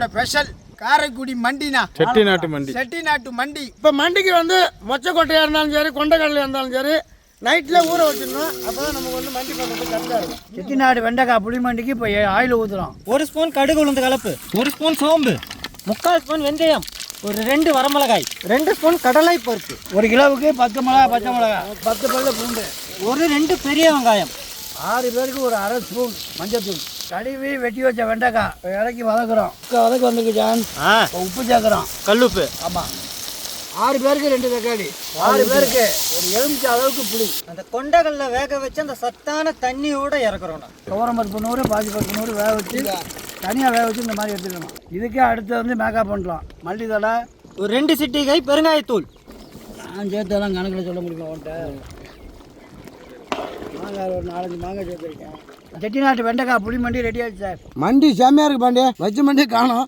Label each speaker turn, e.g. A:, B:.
A: மண்டியோட special Karaikudi மண்டினா.
B: Chettinad மண்டி.
A: செட்டிநாட்டு மண்டி.
C: இப்போ மண்டிக்கு வந்து மொச்சக்கொட்டையாக இருந்தாலும் சரி கொண்டைக்கடலையாக இருந்தாலும் சரி நைட்டில் ஊற வச்சிடணும். அப்போ தான் நமக்கு வந்து மண்டி பண்ணுறது கரெக்டாக இருக்கும்.
A: செட்டிநாடு வெண்டைக்காய் புளி மண்டிக்கு இப்போ ஆயில் ஊற்றுறோம்
D: ஒரு ஸ்பூன் கடுகு உளுந்து கலப்பு ஒரு ஸ்பூன் சோம்பு முக்கால் ஸ்பூன் வெந்தயம் ஒரு ரெண்டு வரமிளகாய் ரெண்டு ஸ்பூன் கடலை பருப்பு.
A: ஒரு கிலோவுக்கு பத்து மிளகா பச்சை மிளகா. பத்து பல்லு பூண்டு.
D: ஒரு ரெண்டு பெரிய வெங்காயம்.
A: ஆறு பேருக்கு ஒரு அரை ஸ்பூன் மஞ்சத்தூள். கழுவி வெட்டி வச்ச வெண்டைக்காய். இறக்கி வதக்குறோம். வதக்கு வந்துருக்கு ஜான் உப்பு சேர்க்குறோம்.
D: கல்லுப்பு.
A: ஆமாம் ஆறு பேருக்கு ரெண்டு தக்காளி. ஆறு பேருக்கு ஒரு எலுமிச்சை அளவுக்கு புளி.
D: அந்த கொண்டைகள்ல வேக வச்சு அந்த சத்தான தண்ணியோட இறக்குறோம்.
A: துவரம் பருப்பு நூறு பாசி பருப்பு நூறு வேக வச்சு தனியாக வேக வச்சு இந்த மாதிரி எடுத்துக்கணும். இதுக்கே அடுத்து வந்து மேக்கப் பண்ணலாம். மல்லி தலை
D: ஒரு ரெண்டு சிட்டிகை பெருங்காயத்தூள்.
A: நான் சேர்த்தெல்லாம் கணக்கில் சொல்ல முடியுமா உன்ட்ட மாங்காய் ஒரு நாலஞ்சு மாங்காய் சேர்த்துருக்கேன் செட்டிநாட்டு வெண்டைக்காய் புளி மண்டி ரெடி ஆச்சு சார்.
C: மண்டி செம்மையாக இருக்கு பாண்டி வச்ச மண்டி காணும்.